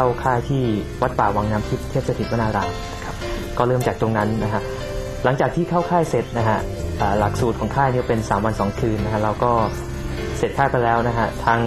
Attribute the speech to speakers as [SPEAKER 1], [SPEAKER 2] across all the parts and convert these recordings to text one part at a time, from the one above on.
[SPEAKER 1] เข้าค่ายที่วัดป่าวังน้ำทิพย์เทพสถิตวนารามนะครับก็เริ่มจากตรงนั้นนะฮะหลังจากที่เข้าค่ายเสร็จนะฮะอ่าหลักสูตรของค่ายเนี่ยเป็น 3 วัน 2 คืนนะฮะเราก็เสร็จค่ายไปแล้วนะฮะทาง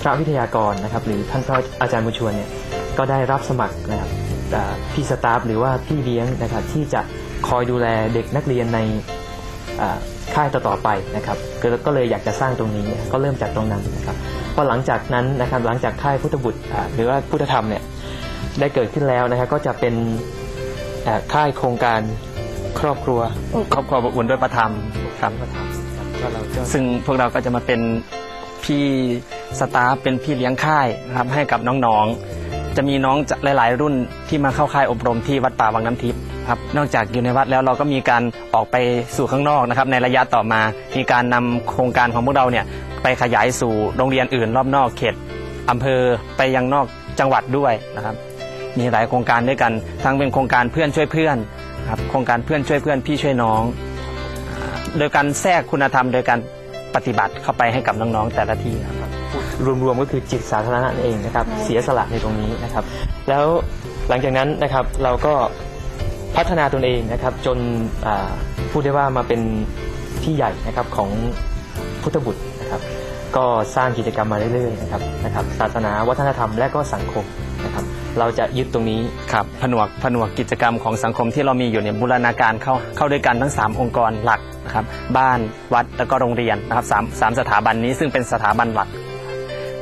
[SPEAKER 1] พระวิทยากรนะครับหรือท่านพระอาจารย์บุญชวนเนี่ยก็ได้รับสมัครนะครับอ่าพี่สตาฟหรือว่าพี่เลี้ยงนะครับที่จะคอยดูแลเด็กนักเรียนในอ่าค่ายต่อๆไปนะครับก็ก็เลยอยากจะสร้างตรงนี้ก็เริ่มจากตรงนั้นนะครับ พอหลังจากนั้นนะครับหลังจากค่ายพุทธบุตรอ่าหรือว่าพุทธธรรมเนี่ยได้เกิดขึ้นแล้วนะครับก็จะเป็นอ่าค่ายโครงการครอบครัว
[SPEAKER 2] ครอบครัวอบอุ่นด้วยประธรรมครับ
[SPEAKER 1] พุทธธรรมครับก็เราก็
[SPEAKER 2] ซึ่งพวกเราก็จะมาเป็นพี่สตาฟเป็นพี่เลี้ยงค่ายนะครับให้กับน้องๆ จะมีน้องจากหลาย ๆ รุ่นที่มาเข้าค่ายอบรมที่วัดป่าวังน้ำทิพย์ ครับนอกจากอยู่ในวัดแล้วเราก็มีการออกไปสู่ข้างนอกนะครับในระยะต่อมา มีการนำโครงการของพวกเราเนี่ยไปขยายสู่โรงเรียนอื่น รอบนอกเขตอำเภอไปยังนอกจังหวัดด้วยนะครับ มีหลายโครงการด้วยกันทั้งเป็นโครงการเพื่อนช่วยเพื่อนครับโครงการเพื่อนช่วยเพื่อนพี่ช่วยน้อง โดยการแทรกคุณธรรมโดยการปฏิบัติเข้าไปให้กับน้องๆแต่ละที่ครับ
[SPEAKER 1] รวมๆก็คือจิตสาธารณะนั่นเองนะครับ เสียสละในตรงนี้นะครับ แล้วหลังจากนั้นนะครับเราก็ พัฒนาตนเองนะครับจนพูดได้ว่ามาเป็นที่ใหญ่นะครับของพุทธบุตรนะครับ ก็สร้างกิจกรรมมาเรื่อยๆนะครับนะครับศาสนาวัฒนธรรมและก็สังคมนะครับเราจะยึดตรงนี้
[SPEAKER 2] ครับผนวกผนวกกิจกรรมของสังคมที่เรามีอยู่เนี่ยบูรณาการเข้าเข้าด้วยกันทั้ง 3 องค์กรหลักนะครับบ้านวัดแล้วก็โรงเรียนนะครับสามสามสถาบันนี้ซึ่งเป็นสถาบันหลัก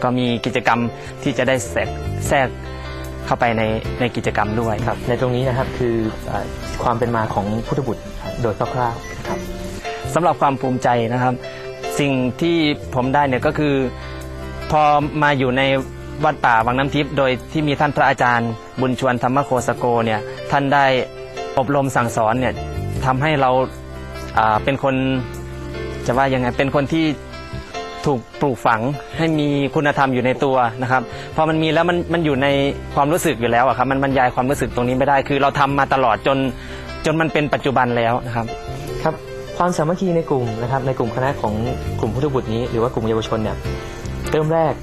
[SPEAKER 2] ก็มีกิจกรรมที่จะได้แทรกแทรก เข้าไปในในกิจกรรมด้วย
[SPEAKER 1] ครับ ในตรงนี้นะครับคืออ่าความเป็นมาของพุทธบุตรโดยคร่าวๆครับ
[SPEAKER 2] สำหรับความภูมิใจนะครับ สิ่งที่ผมได้เนี่ยก็คือ พอมาอยู่ในวัดป่าวังน้ำทิพย์โดยที่มีท่านพระอาจารย์ บุญชวนธรรมโคสโกเนี่ยท่านได้อบรมสั่งสอนเนี่ยทำให้เราอ่าเป็นคนจะว่ายังไงเป็นคนที่ ถูกปลูกฝังให้มีคุณธรรมอยู่ในตัวนะครับพอมันมีแล้วมันมันอยู่ในความรู้สึกอยู่แล้วอะครับมันบรรยายความรู้สึกตรงนี้ไม่ได้ คือเราทำมาตลอดจนจนมันเป็นปัจจุบันแล้วนะครับ
[SPEAKER 1] ครับความสามัคคีในกลุ่มนะครับในกลุ่มคณะของกลุ่มพุทธบุตรนี้หรือว่ากลุ่มเยาวชนเนี่ยเริ่มแรก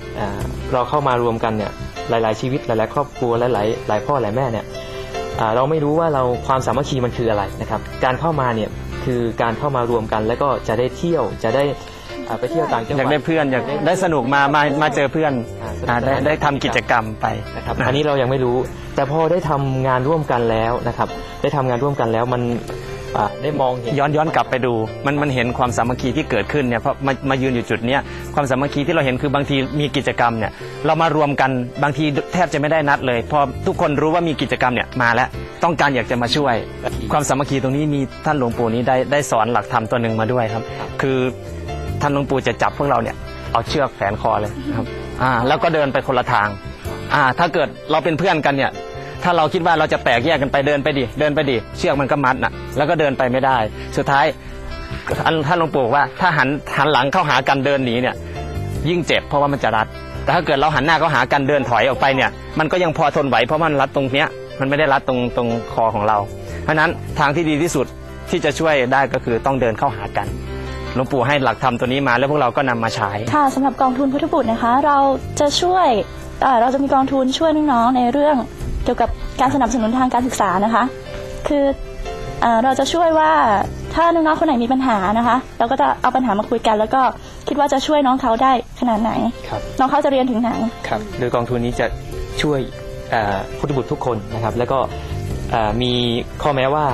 [SPEAKER 1] เราเข้ามารวมกันเนี่ยหลาย ๆ ชีวิตหลาย ๆ ครอบครัวและหลายหลายพ่อหลายแม่เนี่ยเราไม่รู้ว่าเราความสามัคคีมันคืออะไรนะครับ การเข้ามาเนี่ยคือการเข้ามารวมกันแล้วก็จะได้เที่ยวจะได้ อ่าไปเที่ยวต่างจังห
[SPEAKER 2] อยา
[SPEAKER 1] วั
[SPEAKER 2] ก
[SPEAKER 1] ด
[SPEAKER 2] ได้เพื่อนอยากได้สนุกมามามาเจอเพื่อน
[SPEAKER 1] อ่า
[SPEAKER 2] อ่าได้ได้ทำกิจกรรมไป
[SPEAKER 1] นะครับอันนี้เรายังไม่รู้ แต่พอได้ทำงานร่วมกันแล้วนะครับ ได้ทำงานร่วมกันแล้วมันอ่าได้มองเห็น
[SPEAKER 2] ย้อนย้อนกลับไปดู มันมันเห็นความสามัคคีที่เกิดขึ้นเนี่ยเพราะมามายืนอยู่จุดเนี้ยความสามัคคีที่เราเห็นคือบางทีมีกิจกรรมเนี่ยเรามารวมกันบางทีแทบจะไม่ได้นัดเลยพอทุกคนรู้ว่ามีกิจกรรมเนี่ยมาแล้วต้องการอยากจะมาช่วย ความสามัคคีตรงนี้มีท่านหลวงปู่นี้ได้ได้สอนหลักธรรมตัวหนึ่งมาด้วยครับ คือ ท่านหลวงปู่จะจับพวกเราเนี่ยเอาเชือกแฝนคอเลยครับอ่าแล้วก็เดินไปคนละทางอ่าถ้าเกิดเราเป็นเพื่อนกันเนี่ย ถ้าเราคิดว่าเราจะแตกแยกกันไปเดินไปดิเดินไปดิเชือกมันก็มัดน่ะ แล้วก็เดินไปไม่ได้ สุดท้ายท่านท่านหลวงปู่บอกว่า ถ้าหันหันหลังเข้าหากันเดินหนีเนี่ย ยิ่งเจ็บเพราะว่ามันจะรัด แต่ถ้าเกิดเราหันหน้าเข้าหากันเดินถอยออกไปเนี่ย มันก็ยังพอทนไหวเพราะมันรัดตรงเนี้ยมันไม่ได้รัดตรงตรงคอของเรา เพราะนั้นทางที่ดีที่สุดที่จะช่วยได้ก็คือต้องเดินเข้าหากัน หลวงปู่ให้หลักธรรมตัวนี้มา แล้วพวกเราก็นำมาใช้
[SPEAKER 3] ค่ะสำหรับกองทุนพุทธบุตรนะคะ เราจะช่วยเอ่อเราจะมีกองทุนช่วยน้องๆในเรื่องเกี่ยวกับการสนับสนุนทางการศึกษานะคะ คือเอ่อเราจะช่วยว่าถ้าน้องๆคนไหนมีปัญหานะคะ เราก็จะเอาปัญหามาคุยกัน แล้วก็คิดว่าจะช่วยน้องเขาได้ขนาดไหน
[SPEAKER 1] ครับ
[SPEAKER 3] น้องเขาจะเรียนถึงไหน
[SPEAKER 1] ครับ โดยกองทุนนี้จะช่วยเอ่อพุทธบุตรทุกคนนะครับ แล้วก็เอ่อมีข้อแม้ว่า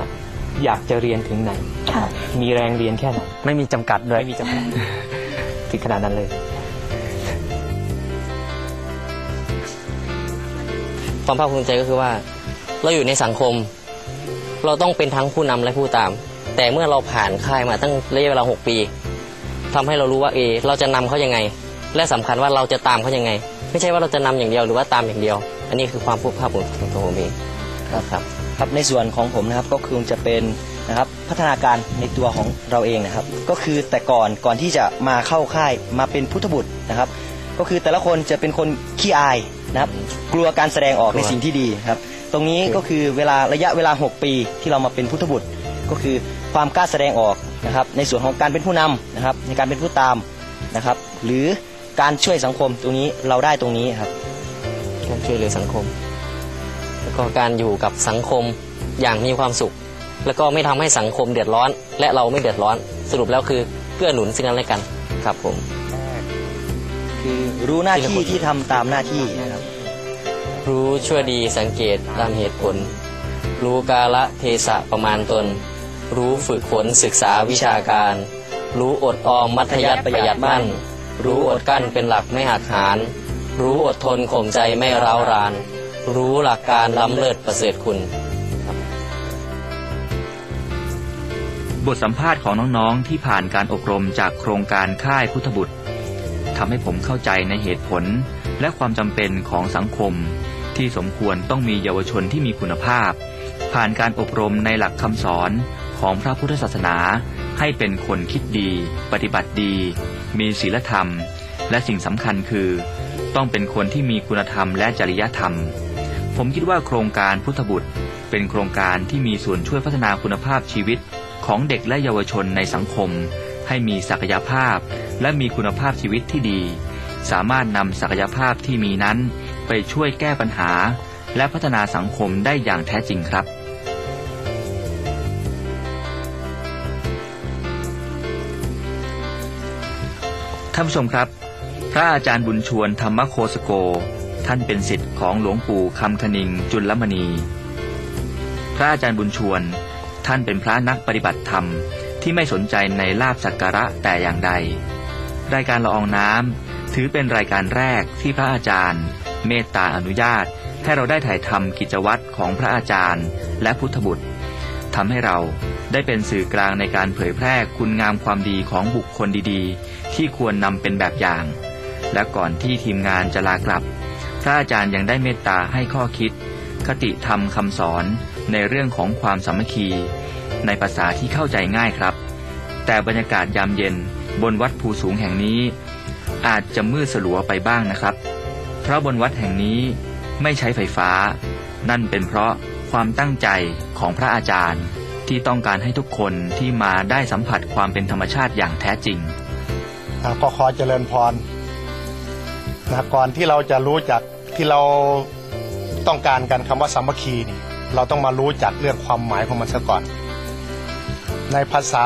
[SPEAKER 1] อยากจะเรียนถึงไหน
[SPEAKER 3] ค่ะ
[SPEAKER 1] มีแรงเรียนแค่ไหน
[SPEAKER 2] ไม่มีจำกัดด้วย
[SPEAKER 1] ไม่มีจำกัด ถึงขนาดนั้นเลย
[SPEAKER 4] ความภาคภูมิใจก็คือว่า เราอยู่ในสังคม เราต้องเป็นทั้งผู้นำและผู้ตาม แต่เมื่อเราผ่านค่ายมาตั้งระยะเวลา 6 ปีทำให้เรารู้ว่าเออเราจะนำเขายังไง และสำคัญว่าเราจะตามเขายังไง ไม่ใช่ว่าเราจะนำอย่างเดียวหรือว่าตามอย่างเดียว อันนี้คือความภาคภูมิใจของตัวผมเองครับ ครับ
[SPEAKER 5] ครับในส่วนของผมนะครับก็คือจะเป็นนะครับพัฒนาการในตัวของเราเองนะครับ ก็คือแต่ก่อนก่อนที่จะมาเข้าค่ายมาเป็นพุทธบุตรนะครับ ก็คือแต่ละคนจะเป็นคนขี้อายนะครับ กลัวการแสดงออกในสิ่งที่ดีครับ ตรงนี้ก็คือเวลาระยะเวลา 6 ปีที่เรามาเป็นพุทธบุตร ก็คือความกล้าแสดงออกนะครับ ในส่วนของการเป็นผู้นำนะครับ ในการเป็นผู้ตามนะครับ หรือการช่วยสังคมตรงนี้เราได้ตรงนี้ครับ
[SPEAKER 4] การช่วยเหลือสังคมแล้ว ก็การอยู่กับสังคมอย่างมีความสุข แล้วก็ไม่ทำให้สังคมเดือดร้อน และเราไม่เดือดร้อน สรุปแล้วคือเกื้อหนุนซึ่งกันและกันครับผม
[SPEAKER 5] คือรู้หน้าที่ที่ทำตามหน้าที่นะครับ
[SPEAKER 4] รู้ชั่วดีสังเกตตามเหตุผล รู้กาละเทศะประมาณตน รู้ฝึกฝนศึกษาวิชาการ รู้อดออมมัธยัติประหยัดมั่น รู้อดกั้นเป็นหลักไม่หักหานรู้อดทนข่มใจไม่ร้าวราน รู้หลักการล้ำเลิศประเสริฐคุณ
[SPEAKER 6] บทสัมภาษณ์ของน้องๆ ที่ผ่านการอบรมจากโครงการค่ายพุทธบุตรทำให้ผมเข้าใจในเหตุผล และความจำเป็นของสังคม ที่สมควรต้องมีเยาวชนที่มีคุณภาพ ผ่านการอบรมในหลักคำสอนของพระพุทธศาสนา ให้เป็นคนคิดดี ปฏิบัติดี มีศีลธรรม และสิ่งสำคัญคือ ต้องเป็นคนที่มีคุณธรรมและจริยธรรม ผมคิดว่าโครงการพุทธบุตร เป็นโครงการที่มีส่วนช่วยพัฒนาคุณภาพชีวิตของเด็กและเยาวชนในสังคม ให้มีศักยภาพ และมีคุณภาพชีวิตที่ดี สามารถนำศักยภาพที่มีนั้น ไปช่วยแก้ปัญหา และพัฒนาสังคมได้อย่างแท้จริงครับท่านผู้ชมครับ พระอาจารย์บุญชวนธรรมโคสโก ท่านเป็นสิทธิ์ของหลวงปู่คำคณิงจุลมณี พระอาจารย์บุญชวน ท่านเป็นพระนักปฏิบัติธรรมที่ไม่สนใจในลาบสักการะแต่อย่างใด รายการละอองน้ำถือเป็นรายการแรกที่พระอาจารย์ เมตตาอนุญาต ให้เราได้ถ่ายทำกิจวัตรของพระอาจารย์ และพุทธบุตรทำให้เราได้เป็นสื่อกลางในการเผยแพร่คุณงามความดีของบุคคลดีๆ ที่ควรนำเป็นแบบอย่าง และก่อนที่ทีมงานจะลากลับ พระอาจารย์ยังได้เมตตาให้ข้อคิด คติธรรมคำสอนในเรื่องของความสามัคคี ในภาษาที่เข้าใจง่ายครับ แต่บรรยากาศยามเย็นบนวัดภูสูงแห่งนี้ อาจจะมืดสลัวไปบ้างนะครับ เพราะบนวัดแห่งนี้ไม่ใช้ไฟฟ้า นั่นเป็นเพราะความตั้งใจของพระอาจารย์ที่ต้องการให้ทุกคนที่มาได้สัมผัสความเป็นธรรมชาติอย่างแท้จริง
[SPEAKER 7] อ่าก็ขอเจริญพร นะก่อนที่เราจะรู้จักที่เราต้องการกันคำว่าสามัคคีนี่เราต้องมารู้จักเรื่องความหมายของมันซะก่อน ในภาษา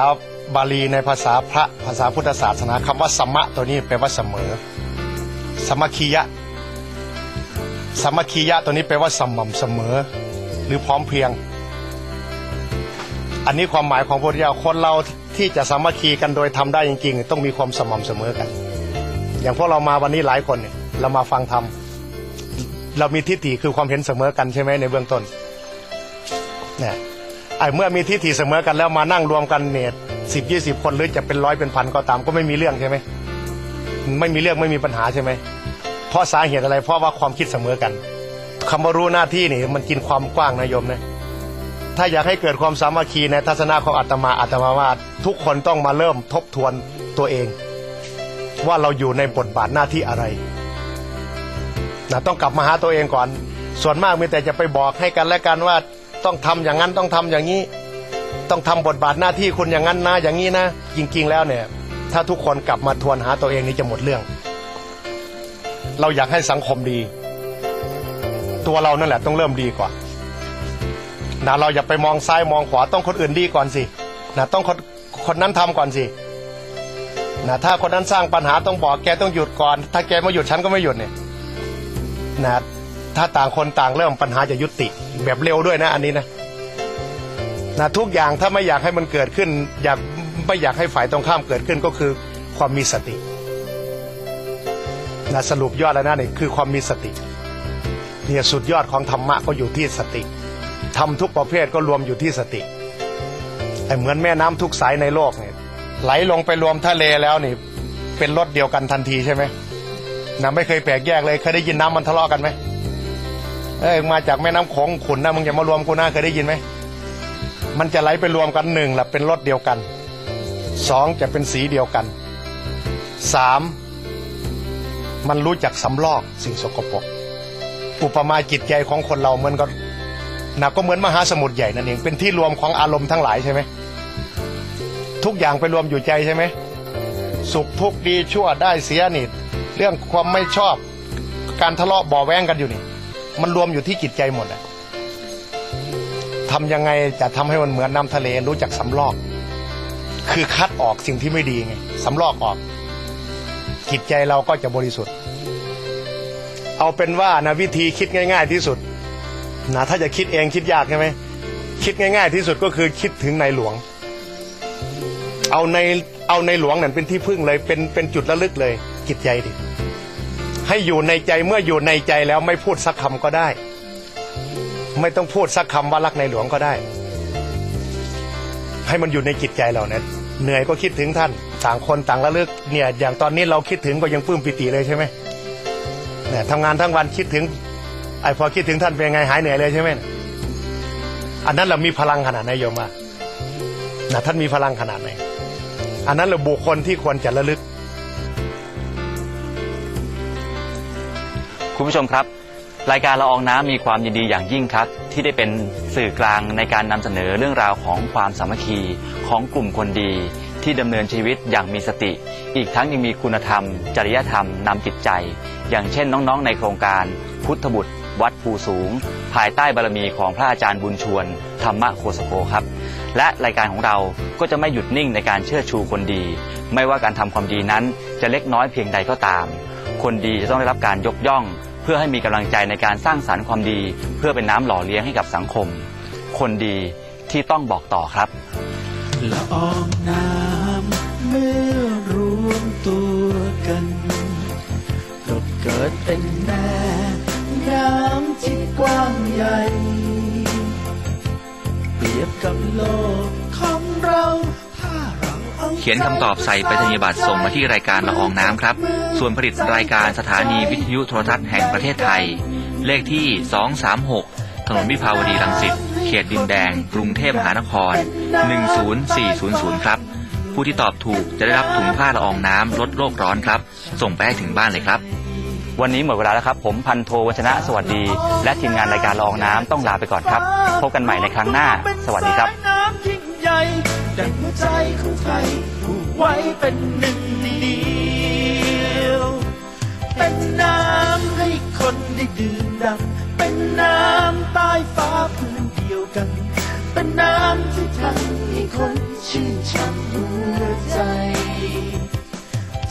[SPEAKER 7] บาลีในภาษาพระภาษาพุทธศาสนาคำว่าสมะตัวนี้แปลว่าเสมอ สมัคคียะ สมัคคียะตัวนี้แปลว่าสม่ำเสมอ หรือพร้อมเพียง อันนี้ความหมายของพระพุทธเจ้าคนเราที่จะสามัคคีกันโดยทำได้จริงๆ ต้องมีความสม่ำเสมอกัน อย่างพวกเรามาวันนี้หลายคนเนี่ยเรามาฟังธรรมเรามีทิฏฐิคือความเห็นเสมอกันใช่ไหมในเบื้องต้นเนี่ยไอ้เมื่อมีทิฏฐิเสมอกันแล้วมานั่งรวมกันเนี่ยสิบยี่สิบคนหรือจะเป็นร้อยเป็นพันก็ตามก็ไม่มีเรื่องใช่ไหมไม่มีเรื่องไม่มีปัญหาใช่ไหมเพราะสาเหตุอะไร เพราะว่าความคิดเสมอกันคำว่ารู้หน้าที่นี่มันกินความกว้างนะโยมนะถ้าอยากให้เกิดความสามัคคีในทัศนะของอาตมาอาตมาว่าทุกคนต้องมาเริ่มทบทวนตัวเอง ว่าเราอยู่ในบทบาทหน้าที่อะไรนะต้องกลับมาหาตัวเองก่อน ส่วนมากมีแต่จะไปบอกให้กันและกันว่าต้องทำอย่างนั้นต้องทำอย่างนี้ ต้องทำบทบาทหน้าที่คุณอย่างนั้นนะอย่างนี้นะ จริงๆแล้วเนี่ย ถ้าทุกคนกลับมาทวนหาตัวเองนี่จะหมดเรื่อง เราอยากให้สังคมดี ตัวเรานั่นแหละต้องเริ่มดีก่อนนะเราอย่าไปมองซ้ายมองขวาต้องคนอื่นดีก่อนสินะต้องคนคนนั้นทำก่อนสิ นะถ้าคนนั้นสร้างปัญหาต้องบอกแกต้องหยุดก่อน ถ้าแกไม่หยุดฉันก็ไม่หยุดเนี่ยนะถ้าต่างคนต่างเริ่มปัญหาจะยุติ แบบเร็วด้วยนะอันนี้นะนะทุกอย่างถ้าไม่อยากให้มันเกิดขึ้น อยากไม่อยากให้ฝ่ายตรงข้ามเกิดขึ้นก็คือความมีสตินะสรุปยอดแล้วนะนี่คือความมีสติเนี่ยสุดยอดของธรรมะก็อยู่ที่สติทำทุกประเภทก็รวมอยู่ที่สติไอ้เหมือนแม่น้ำทุกสายในโลกเนี่ย ไหลลงไปรวมทะเลแล้วนี่ เป็นรถเดียวกันทันทีใช่ไหมนะไม่เคยแปลกแยกเลยเคยได้ยินน้ำมันทะเลาะกันไหมเอ้ยมาจากแม่น้ำโขงขุนนะมึงอย่ามารวมกูนะเคยได้ยินไหมมันจะไหลไปรวมกันหนึ่งละเป็นรถเดียวกันสองจะเป็นสีเดียวกันสามมันรู้จักสำลอกสิ่งสกปรกอุปมาจิตใจของคนเราเหมือนก็นะก็เหมือนมหาสมุทรใหญ่นั่นเองเป็นที่รวมของอารมณ์ทั้งหลายใช่ไหม ทุกอย่างไปรวมอยู่ใจใช่ไหมสุขทุกข์ดีชั่วได้เสียนี่ เรื่องความไม่ชอบ การทะเลาะบ่อแว้งกันอยู่นี่ มันรวมอยู่ที่จิตใจหมดอะทำยังไงจะทำให้มันเหมือนน้ำทะเลรู้จักสำลอก คือคัดออกสิ่งที่ไม่ดีไงสำลอกออกจิตใจเราก็จะบริสุทธิ์ เอาเป็นว่านะวิธีคิดง่าย ๆที่สุดนะถ้าจะคิดเองคิดยากใช่ไหมคิดง่าย ๆ ที่สุดก็คือคิดถึงในหลวง เอาในเอาในหลวงนั่นเป็นที่พึ่งเลย เป็นเป็นจุดระลึกเลยจิตใจดิให้อยู่ในใจเมื่ออยู่ในใจแล้วไม่พูดสักคำก็ได้ ไม่ต้องพูดสักคำว่ารักในหลวงก็ได้ ให้มันอยู่ในจิตใจเราเนี่ยเหนื่อยก็คิดถึงท่าน ต่างคนต่างระลึกเนี่ยอย่างตอนนี้เราคิดถึงก็ยังปลื้มปิติเลยใช่ไหมเนี่ยทำงานทั้งวันคิดถึงไอ้พอคิดถึงท่านเป็นไงหายเหนื่อยเลยใช่ไหมอันนั้นเรามีพลังขนาดไหนโยมว่านะท่านมีพลังขนาดไหน อันนั้นเราบุคคลที่ควรจะระลึก
[SPEAKER 6] คุณผู้ชมครับ รายการละอองน้ำมีความยินดีอย่างยิ่งครับ ที่ได้เป็นสื่อกลางในการนำเสนอเรื่องราวของความสามัคคีของกลุ่มคนดี ที่ดำเนินชีวิตอย่างมีสติ อีกทั้งยังมีคุณธรรม จริยธรรมนำจิตใจ อย่างเช่นน้องๆ ในโครงการพุทธบุตร วัดภูสูง ภายใต้บารมีของพระอาจารย์บุญชวน ธรรมโคสโกครับ และรายการของเราก็จะไม่หยุดนิ่งในการเชิดชูคนดี ไม่ว่าการทำความดีนั้นจะเล็กน้อยเพียงใดก็ตาม คนดีจะต้องได้รับการยกย่อง เพื่อให้มีกำลังใจในการสร้างสรรค์ความดี เพื่อเป็นน้ำหล่อเลี้ยงให้กับสังคม คนดีที่ต้องบอกต่อครับ
[SPEAKER 8] ละอองน้ำเมื่อรวมตัวกันก็เกิดเป็นแม่ำที่กว้างใหญ่ เปรียบกับโลกของเราถ้าเราเอา
[SPEAKER 6] เขียนคำตอบใส่ไปรษณียบัตรส่งมาที่รายการละอองน้ำครับ ส่วนผลิตรายการสถานีวิทยุโทรทัศน์แห่งประเทศไทย เลขที่ 236 ถนนวิภาวดีรังสิต เขตดินแดง กรุงเทพมหานคร 10400 ครับ ผู้ที่ตอบถูกจะได้รับถุงผ้าละอองน้ำลดโลกร้อนครับ ส่งไปให้ถึงบ้านเลยครับ
[SPEAKER 2] วันนี้หมดเวลาแล้วครับ ผมพันโทวัชนะสวัสดี และทีมงานรายการลองน้ำต้องลาไปก่อนครับ พบกันใหม่ในครั้งหน้า สวัสดีครับ
[SPEAKER 8] เป็นน้ำยิ่งใหญ่ดังหัวใจของไทยผูกไว้เป็นหนึ่งเดียวเป็นน้ำให้คนได้ดื่มด่ำเป็นน้ำใต้ฟ้าพื้นเดียวกัน เป็นน้ำที่ทำให้คนชื่นช่ำหัวใจ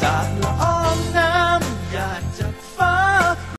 [SPEAKER 8] จากละอองน้ำ